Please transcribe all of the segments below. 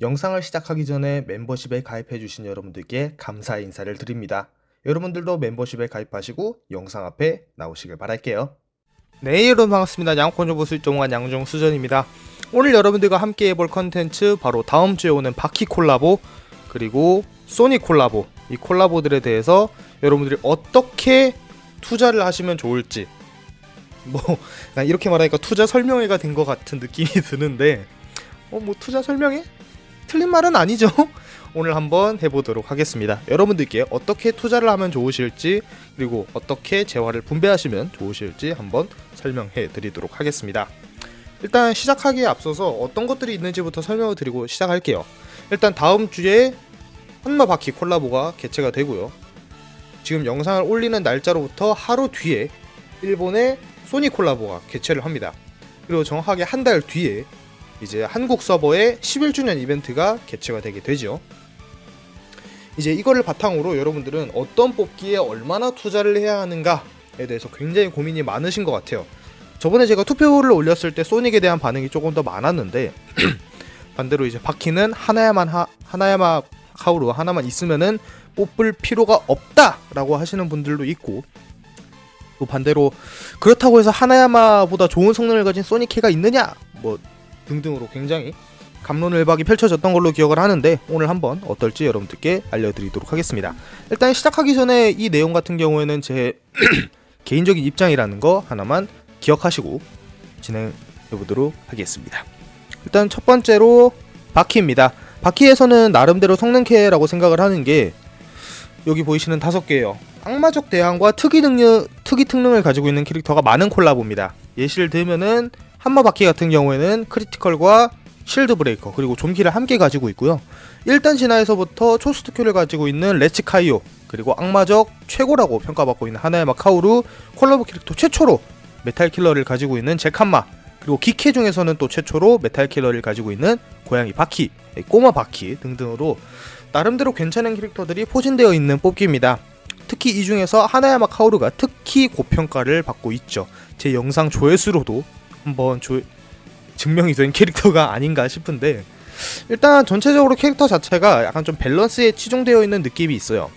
영상을 시작하기 전에 멤버십에 가입해주신 여러분들께 감사의 인사를 드립니다. 여러분들도 멤버십에 가입하시고 영상 앞에 나오시길 바랄게요. 네, 여러분 반갑습니다. 양콘조보 수정한 양정수전입니다. 오늘 여러분들과 함께 해볼 컨텐츠 바로 다음 주에 오는 바퀴 콜라보 그리고 소니 콜라보 이 콜라보들에 대해서 여러분들이 어떻게 투자를 하시면 좋을지 뭐 이렇게 말하니까 투자 설명회가 된 것 같은 느낌이 드는데 어 뭐 투자 설명회? 틀린 말은 아니죠. 오늘 한번 해보도록 하겠습니다. 여러분들께 어떻게 투자를 하면 좋으실지 그리고 어떻게 재화를 분배하시면 좋으실지 한번 설명해 드리도록 하겠습니다. 일단 시작하기에 앞서서 어떤 것들이 있는지부터 설명을 드리고 시작할게요. 일단 다음 주에 한마 바퀴 콜라보가 개최가 되고요. 지금 영상을 올리는 날짜로부터 하루 뒤에 일본의 소니 콜라보가 개최를 합니다. 그리고 정확하게 한 달 뒤에 이제 한국 서버의 11주년 이벤트가 개최가 되게 되죠. 이제 이거를 바탕으로 여러분들은 어떤 뽑기에 얼마나 투자를 해야 하는가에 대해서 굉장히 고민이 많으신 것 같아요. 저번에 제가 투표를 올렸을 때 소닉에 대한 반응이 조금 더 많았는데 반대로 이제 바퀴는 하나야만 하, 하나야만 카우로 하나만 있으면은 뽑을 필요가 없다라고 하시는 분들도 있고 또 반대로 그렇다고 해서 하나야마보다 좋은 성능을 가진 소닉해가 있느냐 뭐 등등으로 굉장히 감론을박이 펼쳐졌던 걸로 기억을 하는데 오늘 한번 어떨지 여러분들께 알려드리도록 하겠습니다. 일단 시작하기 전에 이 내용 같은 경우에는 제 개인적인 입장이라는 거 하나만 기억하시고 진행해 보도록 하겠습니다. 일단 첫 번째로 바퀴입니다. 바퀴에서는 나름대로 성능캐라고 생각을 하는 게 여기 보이시는 다섯 개예요. 악마적 대항과 특이 능력, 특이 특능을 가지고 있는 캐릭터가 많은 콜라보입니다. 예시를 들면은 한마 바퀴 같은 경우에는 크리티컬과 실드 브레이커 그리고 좀키를 함께 가지고 있고요. 1단 진화에서부터 초스트큐를 가지고 있는 레츠 카이오 그리고 악마적 최고라고 평가받고 있는 하나의 마카오루 콜라보 캐릭터 최초로 메탈 킬러를 가지고 있는 잭한마 그리고 기캐 중에서는 또 최초로 메탈 킬러를 가지고 있는 고양이 바퀴, 꼬마 바퀴 등등으로 나름대로 괜찮은 캐릭터들이 포진되어 있는 뽑기입니다. 특히 이 중에서 하나야마 카오루가 특히 고평가를 받고 있죠. 제 영상 조회수로도 한번 조... 증명이 된 캐릭터가 아닌가 싶은데 일단 전체적으로 캐릭터 자체가 약간 좀 밸런스에 치중되어 있는 느낌이 있어요.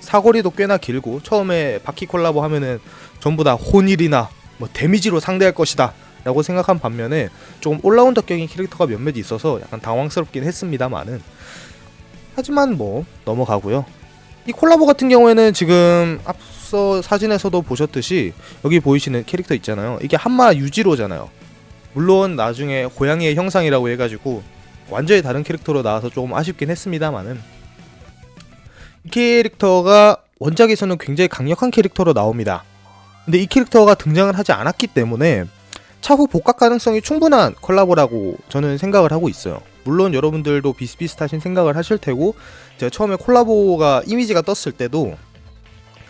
사거리도 꽤나 길고 처음에 바퀴 콜라보 하면은 전부 다 혼일이나 뭐 데미지로 상대할 것이다 라고 생각한 반면에 조금 올라운더격인 캐릭터가 몇몇 있어서 약간 당황스럽긴 했습니다만은 하지만 뭐 넘어가고요. 이 콜라보 같은 경우에는 지금 앞 서 사진에서도 보셨듯이 여기 보이시는 캐릭터 있잖아요. 이게 한마 유지로잖아요. 물론 나중에 고양이의 형상이라고 해가지고 완전히 다른 캐릭터로 나와서 조금 아쉽긴 했습니다만은 이 캐릭터가 원작에서는 굉장히 강력한 캐릭터로 나옵니다. 근데 이 캐릭터가 등장을 하지 않았기 때문에 차후 복각 가능성이 충분한 콜라보라고 저는 생각을 하고 있어요. 물론 여러분들도 비슷비슷하신 생각을 하실 테고 제가 처음에 콜라보가 이미지가 떴을 때도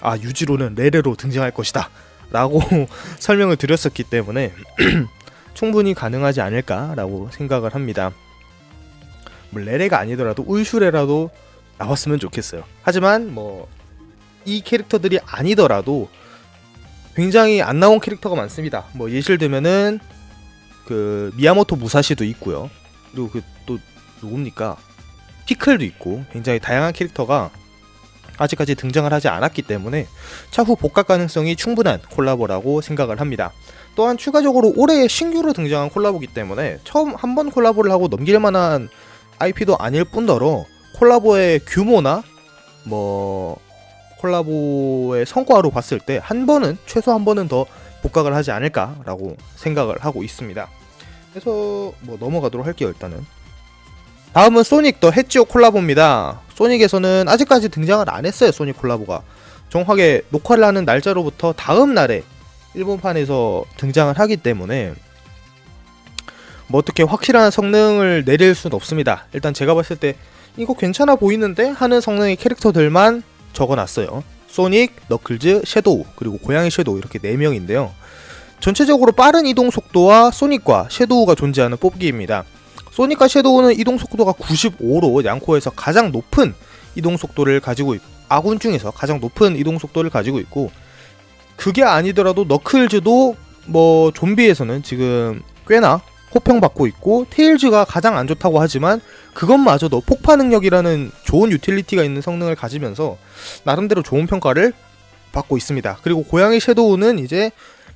아 유지로는 레레로 등장할 것이다 라고 설명을 드렸었기 때문에 충분히 가능하지 않을까라고 생각을 합니다. 뭐 레레가 아니더라도 울슈레라도 나왔으면 좋겠어요. 하지만 뭐 이 캐릭터들이 아니더라도 굉장히 안 나온 캐릭터가 많습니다. 뭐 예시를 들면은 그 미야모토 무사시도 있고요. 그리고 그 또 누굽니까? 피클도 있고 굉장히 다양한 캐릭터가 아직까지 등장을 하지 않았기 때문에 차후 복각 가능성이 충분한 콜라보라고 생각을 합니다. 또한 추가적으로 올해 신규로 등장한 콜라보기 때문에 처음 한 번 콜라보를 하고 넘길 만한 IP도 아닐 뿐더러 콜라보의 규모나 뭐 콜라보의 성과로 봤을 때 한 번은 최소 한 번은 더 복각을 하지 않을까라고 생각을 하고 있습니다. 그래서 뭐 넘어가도록 할게요 일단은. 다음은 소닉 더 해치오 콜라보입니다. 소닉에서는 아직까지 등장을 안 했어요 소닉 콜라보가. 정확하게 녹화를 하는 날짜로부터 다음 날에 일본판에서 등장을 하기 때문에 뭐 어떻게 확실한 성능을 내릴 수는 없습니다. 일단 제가 봤을 때 이거 괜찮아 보이는데 하는 성능의 캐릭터들만 적어놨어요. 소닉, 너클즈, 섀도우 그리고 고양이 섀도우 이렇게 4명인데요. 전체적으로 빠른 이동 속도와 소닉과 섀도우가 존재하는 뽑기입니다. 소닉과 섀도우는 이동 속도가 95로 양코에서 가장 높은 이동 속도를 가지고 있고 아군 중에서 가장 높은 이동 속도를 가지고 있고 그게 아니더라도 너클즈도 뭐 좀비에서는 지금 꽤나 호평받고 있고 테일즈가 가장 안 좋다고 하지만 그것마저도 폭파 능력이라는 좋은 유틸리티가 있는 성능을 가지면서 나름대로 좋은 평가를 받고 있습니다. 그리고 고양이 섀도우는 이제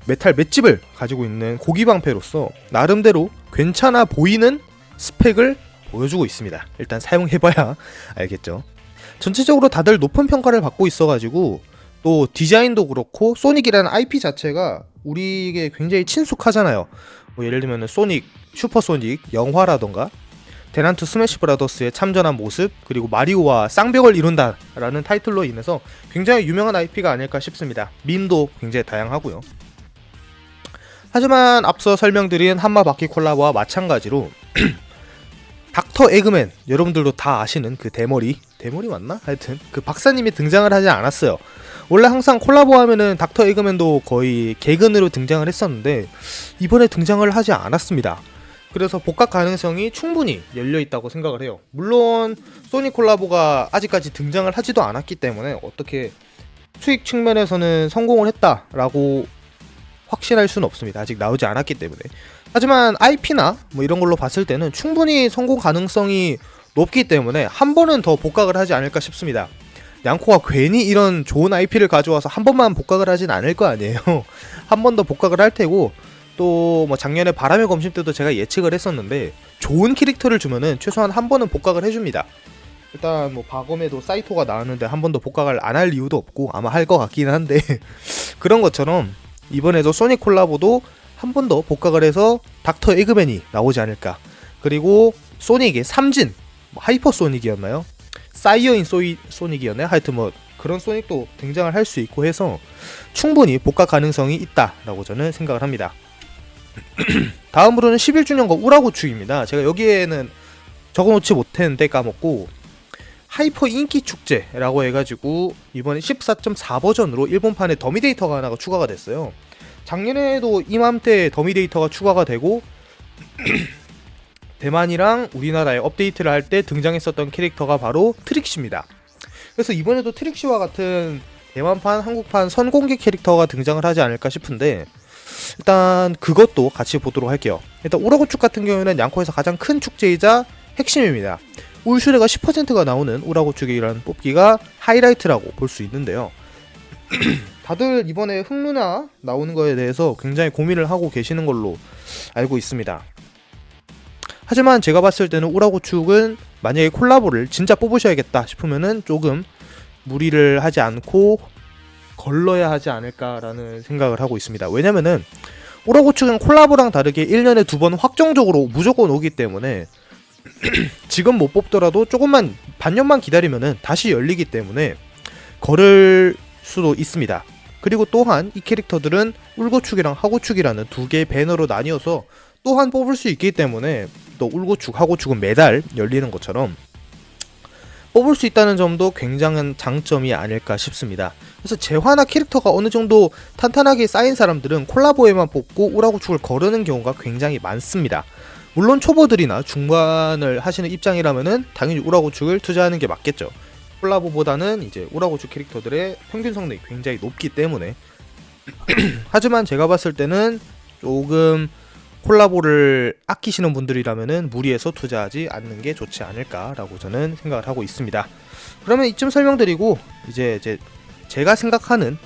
메탈 맷집을 가지고 있는 고기 방패로서 나름대로 괜찮아 보이는 스펙을 보여주고 있습니다. 일단 사용해봐야 알겠죠. 전체적으로 다들 높은 평가를 받고 있어가지고 또 디자인도 그렇고 소닉이라는 IP 자체가 우리에게 굉장히 친숙하잖아요. 뭐 예를 들면 소닉, 슈퍼소닉 영화라던가 대난투 스매시 브라더스에 참전한 모습 그리고 마리오와 쌍벽을 이룬다라는 타이틀로 인해서 굉장히 유명한 IP가 아닐까 싶습니다. 밈도 굉장히 다양하고요. 하지만 앞서 설명드린 한마 바퀴 콜라보와 마찬가지로 닥터 에그맨 여러분들도 다 아시는 그 대머리 대머리 맞나? 하여튼 그 박사님이 등장을 하지 않았어요. 원래 항상 콜라보 하면은 닥터 에그맨도 거의 개근으로 등장을 했었는데 이번에 등장을 하지 않았습니다. 그래서 복각 가능성이 충분히 열려 있다고 생각을 해요. 물론 소니 콜라보가 아직까지 등장을 하지도 않았기 때문에 어떻게 수익 측면에서는 성공을 했다라고 확신할 수는 없습니다. 아직 나오지 않았기 때문에. 하지만 IP나 뭐 이런 걸로 봤을 때는 충분히 성공 가능성이 높기 때문에 한 번은 더 복각을 하지 않을까 싶습니다. 양코가 괜히 이런 좋은 IP를 가져와서 한 번만 복각을 하진 않을 거 아니에요. 한 번 더 복각을 할 테고 또 뭐 작년에 바람의 검심 때도 제가 예측을 했었는데 좋은 캐릭터를 주면은 최소한 한 번은 복각을 해줍니다. 일단 뭐 바검에도 사이토가 나왔는데 한 번 더 복각을 안 할 이유도 없고 아마 할 것 같기는 한데 그런 것처럼 이번에도 소닉 콜라보도 한 번 더 복각을 해서 닥터 에그맨이 나오지 않을까. 그리고 소닉의 삼진 뭐 하이퍼 소닉이었나요? 사이어인 소이, 소닉이었나요? 하여튼 뭐 그런 소닉도 등장을 할 수 있고 해서 충분히 복각 가능성이 있다라고 저는 생각을 합니다. 다음으로는 11주년과 우라고축입니다. 제가 여기에는 적어놓지 못했는데 까먹고 하이퍼 인기 축제라고 해가지고 이번에 14.4 버전으로 일본판에 더미 데이터가 하나가 추가가 됐어요. 작년에도 이맘때 더미 데이터가 추가가 되고 대만이랑 우리나라에 업데이트를 할 때 등장했었던 캐릭터가 바로 트릭시입니다. 그래서 이번에도 트릭시와 같은 대만판, 한국판 선공개 캐릭터가 등장을 하지 않을까 싶은데 일단 그것도 같이 보도록 할게요. 일단 우라고축 같은 경우에는 양코에서 가장 큰 축제이자 핵심입니다. 울슈레가 10%가 나오는 우라고축이라는 뽑기가 하이라이트라고 볼 수 있는데요. 다들 이번에 흑루나 나오는 거에 대해서 굉장히 고민을 하고 계시는 걸로 알고 있습니다. 하지만 제가 봤을 때는 우라고축은 만약에 콜라보를 진짜 뽑으셔야겠다 싶으면은 조금 무리를 하지 않고 걸러야 하지 않을까라는 생각을 하고 있습니다. 왜냐면은 우라고축은 콜라보랑 다르게 1년에 두 번 확정적으로 무조건 오기 때문에 지금 못 뽑더라도 조금만 반년만 기다리면은 다시 열리기 때문에 걸을 수도 있습니다. 그리고 또한 이 캐릭터들은 울고축이랑 하고축이라는 두 개의 배너로 나뉘어서 또한 뽑을 수 있기 때문에 또 울고축, 하고축은 매달 열리는 것처럼 뽑을 수 있다는 점도 굉장한 장점이 아닐까 싶습니다. 그래서 재화나 캐릭터가 어느 정도 탄탄하게 쌓인 사람들은 콜라보에만 뽑고 우라고축을 거르는 경우가 굉장히 많습니다. 물론 초보들이나 중반을 하시는 입장이라면은 당연히 우라고축을 투자하는 게 맞겠죠. 콜라보보다는 이제 우라고축 캐릭터들의 평균 성능이 굉장히 높기 때문에 하지만 제가 봤을 때는 조금 콜라보를 아끼시는 분들이라면은 무리해서 투자하지 않는 게 좋지 않을까라고 저는 생각을 하고 있습니다. 그러면 이쯤 설명드리고 이제 이제 제가 생각하는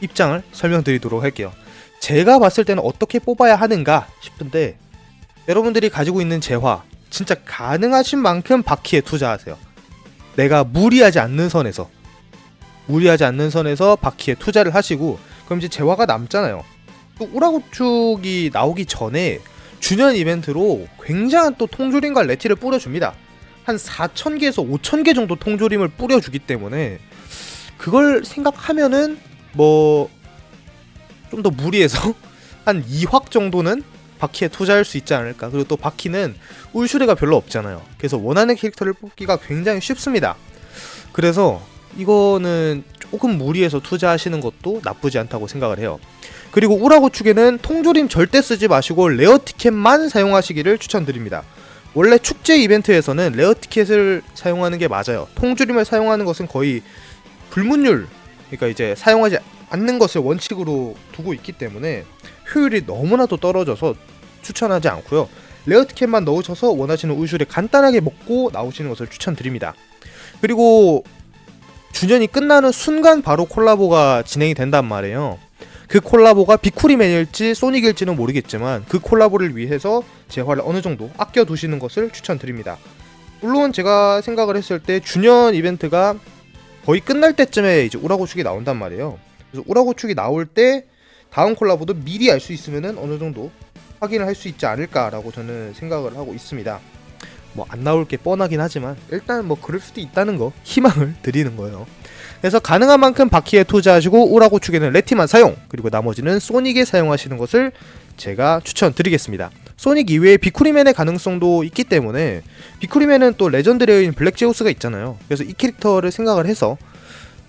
입장을 설명드리도록 할게요. 제가 봤을 때는 어떻게 뽑아야 하는가 싶은데 여러분들이 가지고 있는 재화 진짜 가능하신 만큼 바퀴에 투자하세요. 내가 무리하지 않는 선에서 무리하지 않는 선에서 바퀴에 투자를 하시고 그럼 이제 재화가 남잖아요. 또 우라고축이 나오기 전에 주년 이벤트로 굉장한 또 통조림과 레티를 뿌려줍니다. 한 4,000개에서 5,000개 정도 통조림을 뿌려주기 때문에 그걸 생각하면은 뭐 좀 더 무리해서 한 2확 정도는 바퀴에 투자할 수 있지 않을까. 그리고 또 바퀴는 울슈레가 별로 없잖아요. 그래서 원하는 캐릭터를 뽑기가 굉장히 쉽습니다. 그래서 이거는 조금 무리해서 투자하시는 것도 나쁘지 않다고 생각을 해요. 그리고 우라고 축에는 통조림 절대 쓰지 마시고 레어 티켓만 사용하시기를 추천드립니다. 원래 축제 이벤트에서는 레어 티켓을 사용하는 게 맞아요. 통조림을 사용하는 것은 거의 불문율, 그러니까 이제 사용하지 않는 것을 원칙으로 두고 있기 때문에 효율이 너무나도 떨어져서 추천하지 않고요. 레어 티켓만 넣으셔서 원하시는 우유를 간단하게 먹고 나오시는 것을 추천드립니다. 그리고 주년이 끝나는 순간 바로 콜라보가 진행이 된단 말이에요. 그 콜라보가 비쿠리맨일지 소닉일지는 모르겠지만 그 콜라보를 위해서 재화를 어느 정도 아껴 두시는 것을 추천드립니다. 물론 제가 생각을 했을 때 주년 이벤트가 거의 끝날 때쯤에 이제 우라고축이 나온단 말이에요. 그래서 우라고축이 나올 때 다음 콜라보도 미리 알 수 있으면은 어느 정도 확인을 할 수 있지 않을까라고 저는 생각을 하고 있습니다. 뭐 안 나올 게 뻔하긴 하지만 일단 뭐 그럴 수도 있다는 거 희망을 드리는 거예요. 그래서 가능한 만큼 바퀴에 투자하시고 우라고 축에는 레티만 사용 그리고 나머지는 소닉에 사용하시는 것을 제가 추천드리겠습니다. 소닉 이외에 비쿠리맨의 가능성도 있기 때문에 비쿠리맨은 또 레전드 레어인 블랙 제우스가 있잖아요. 그래서 이 캐릭터를 생각을 해서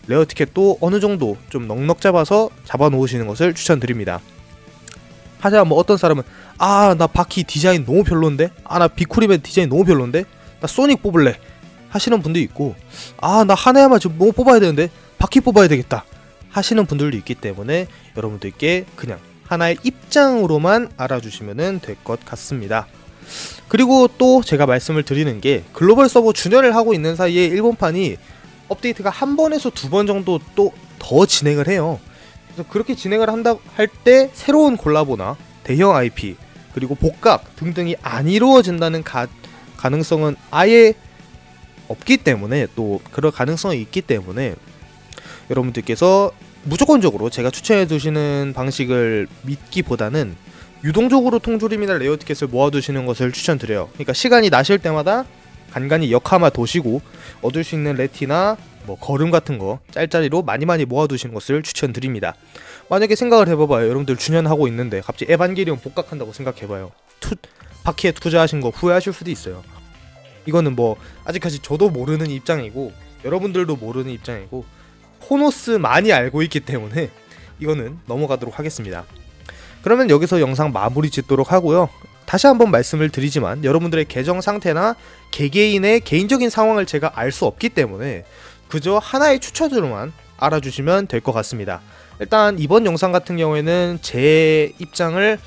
레어 티켓도 어느 정도 좀 넉넉 잡아서 잡아 놓으시는 것을 추천드립니다. 하지만 뭐 어떤 사람은 아 나 바퀴 디자인 너무 별론데? 아 나 비쿠리맨 디자인 너무 별론데? 나 소닉 뽑을래? 하시는 분도 있고 아 나 하나야만 지금 뭐 뽑아야 되는데? 바퀴 뽑아야 되겠다. 하시는 분들도 있기 때문에 여러분들께 그냥 하나의 입장으로만 알아주시면 될 것 같습니다. 그리고 또 제가 말씀을 드리는 게 글로벌 서버 준연을 하고 있는 사이에 일본판이 업데이트가 한 번에서 두 번 정도 또 더 진행을 해요. 그래서 그렇게 진행을 한다 할 때 새로운 콜라보나 대형 IP 그리고 복각 등등이 안 이루어진다는 가, 가능성은 아예 없기 때문에 또 그럴 가능성이 있기 때문에 여러분들께서 무조건적으로 제가 추천해 두시는 방식을 믿기보다는 유동적으로 통조림이나 레어 티켓을 모아두시는 것을 추천드려요. 그러니까 시간이 나실 때마다 간간히 역하마 도시고 얻을 수 있는 레티나 뭐 걸음 같은 거 짤짤이로 많이 많이 모아두시는 것을 추천드립니다. 만약에 생각을 해봐봐요. 여러분들 주년하고 있는데 갑자기 에반게리온 복각한다고 생각해봐요. 투 바퀴에 투자하신 거 후회하실 수도 있어요. 이거는 뭐 아직까지 저도 모르는 입장이고 여러분들도 모르는 입장이고 호노스 많이 알고 있기 때문에 이거는 넘어가도록 하겠습니다. 그러면 여기서 영상 마무리 짓도록 하고요. 다시 한번 말씀을 드리지만 여러분들의 계정 상태나 개개인의 개인적인 상황을 제가 알 수 없기 때문에 그저 하나의 추천으로만 알아주시면 될 것 같습니다. 일단 이번 영상 같은 경우에는 제 입장을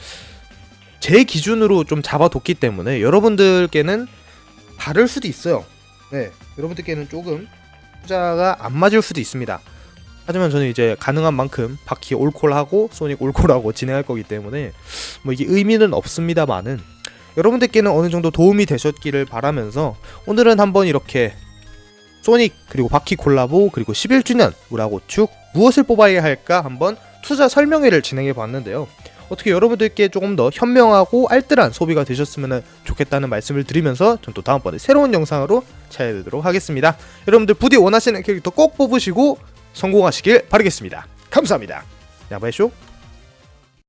제 기준으로 좀 잡아뒀기 때문에 여러분들께는 다를 수도 있어요. 네, 여러분들께는 조금 투자가 안 맞을 수도 있습니다. 하지만 저는 이제 가능한 만큼 바퀴 올콜하고 소닉 올콜하고 진행할 거기 때문에 뭐 이게 의미는 없습니다만은 여러분들께는 어느 정도 도움이 되셨기를 바라면서 오늘은 한번 이렇게 소닉 그리고 바퀴 콜라보 그리고 11주년 우라고축 무엇을 뽑아야 할까 한번 투자 설명회를 진행해 봤는데요. 어떻게 여러분들께 조금 더 현명하고 알뜰한 소비가 되셨으면 좋겠다는 말씀을 드리면서 전 또 다음번에 새로운 영상으로 찾아뵙도록 하겠습니다. 여러분들 부디 원하시는 캐릭터 꼭 뽑으시고 성공하시길 바라겠습니다. 감사합니다. 야바이쇼